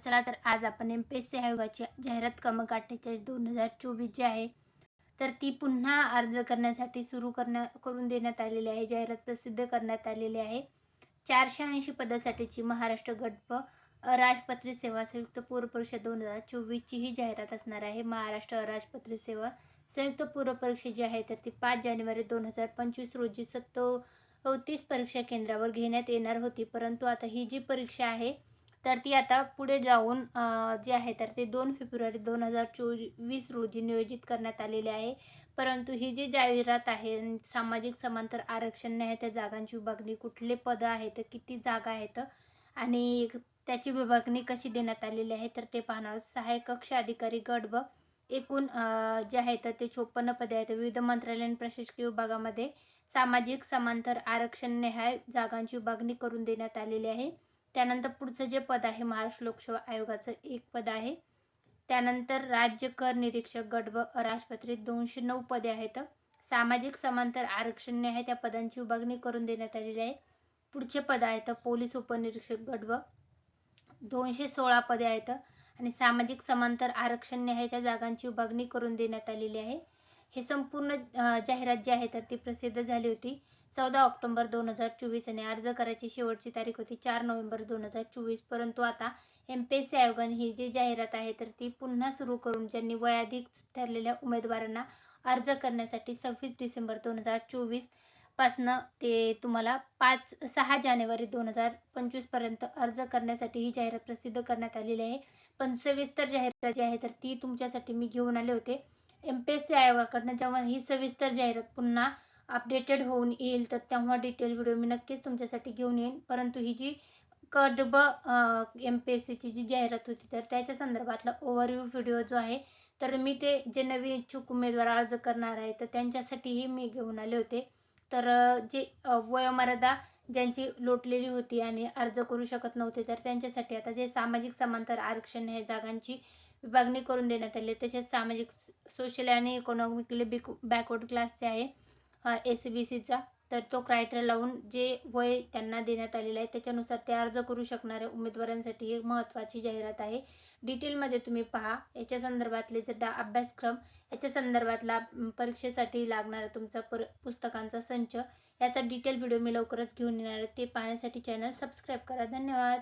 चला तर आज आपण एम पी एस सी आयोगाची जाहिरात क्रमांक अठ्ठेचाळीस दोन हजार चोवीस जी आहे तर ती पुन्हा अर्ज करण्यासाठी सुरू करण्या करून देण्यात आलेली आहे जाहिरात प्रसिद्ध करण्यात आलेली आहे. चारशे ऐंशी पदासाठीची महाराष्ट्र गटप अराजपत्रित सेवा संयुक्त पूर्व परीक्षा दोन हजार चोवीसची ही जाहिरात असणार आहे. महाराष्ट्र अराजपत्रित सेवा संयुक्त पूर्व परीक्षा जी आहे तर ती पाच जानेवारी दोन हजार पंचवीस रोजी सत्तोतीस परीक्षा केंद्रावर घेण्यात येणार होती. परंतु आता ही जी परीक्षा आहे तर ती आता पुढे जाऊन जे आहे तर ते दोन फेब्रुवारी दोन हजार चोवीस रोजी नियोजित करण्यात आलेले आहे. परंतु ही जी जाहिरात आहे सामाजिक समांतर आरक्षण आहे त्या जागांची विभागणी कुठले पदं आहेत किती जागा आहेत आणि त्याची विभागणी कशी देण्यात आलेली आहे तर ते पाहणार सहाय्यक कक्ष अधिकारी गट व एकूण जे आहेत ते चोपन्न पदे आहेत. विविध मंत्रालयीन प्रशासकीय विभागामध्ये सामाजिक समांतर आरक्षण न्याय जागांची विभागणी करून देण्यात आलेली आहे. त्यानंतर पुढचं जे पद आहे महाराष्ट्र लोकसेवा आयोगाचं एक पद आहे. त्यानंतर राज्य कर निरीक्षक गट व अराजपत्रित दोनशे नऊ पदे आहेत. सामाजिक समांतर आरक्षण आहे त्या पदांची विभागणी करून देण्यात आलेली आहे. पुढचे पद आहेत पोलीस उपनिरीक्षक गट व दोनशे सोळा पदे आहेत. आणि सामाजिक समांतर आरक्षण आहे त्या जागांची विभागणी करून देण्यात आलेली आहे. हे संपूर्ण जाहिरात जी आहे तर ती प्रसिद्ध झाली होती. चौदा ऑक्टोंबर दोन हजार चोवीस आणि अर्ज करायची शेवटची तारीख होती चार नोव्हेंबर दोन हजार चोवीस. परंतु आता एम पी एस सी आयोगाने ही जी जाहिरात आहे तर ती पुन्हा सुरू करून ज्यांनी वयाधिक ठरलेल्या उमेदवारांना अर्ज करण्यासाठी सव्वीस डिसेंबर दोन हजार चोवीस पासनं ते तुम्हाला पाच सहा जानेवारी दोन हजार पंचवीसपर्यंत अर्ज करण्यासाठी ही जाहिरात प्रसिद्ध करण्यात आलेली आहे. पण सविस्तर जाहिरात जी आहे तर ती तुमच्यासाठी मी घेऊन आले होते. एम पी एस सी आयोगाकडनं जेव्हा ही सविस्तर जाहिरात पुन्हा अपडेटेड होऊन येईल तर तेव्हा डिटेल व्हिडिओ मी नक्कीच तुमच्यासाठी घेऊन येईन. परंतु ही जी कडब एम पी एस सीची जी जाहिरात होती तर त्याच्या संदर्भातला ओव्हरव्ह्यू व्हिडिओ जो आहे तर मी ते जे नवीन इच्छुक उमेदवार अर्ज करणार आहे तर त्यांच्यासाठीही मी घेऊन आले होते. तर जे वयोमर्यादा ज्यांची लोटलेली होती आणि अर्ज करू शकत नव्हते तर त्यांच्यासाठी आता जे सामाजिक समांतर आरक्षण हे जागांची विभागणी करून देण्यात आली. तसेच सामाजिक सोशल आणि इकॉनॉमिकली बिक बॅकवर्ड क्लासचे आहे एस बी सीचा तर तो क्रायटेरिया लावून जे वय त्यांना देण्यात आलेलं आहे त्याच्यानुसार ते अर्ज करू शकणाऱ्या उमेदवारांसाठी ही महत्त्वाची जाहिरात आहे. डिटेलमध्ये तुम्ही पहा. याच्या संदर्भातले जे डा अभ्यासक्रम याच्या संदर्भातला परीक्षेसाठी लागणारा तुमचा पर पुस्तकांचा संच याचा डिटेल व्हिडिओ मी लवकरच घेऊन येणार आहे. ते पाहण्यासाठी चॅनल सबस्क्राईब करा. धन्यवाद.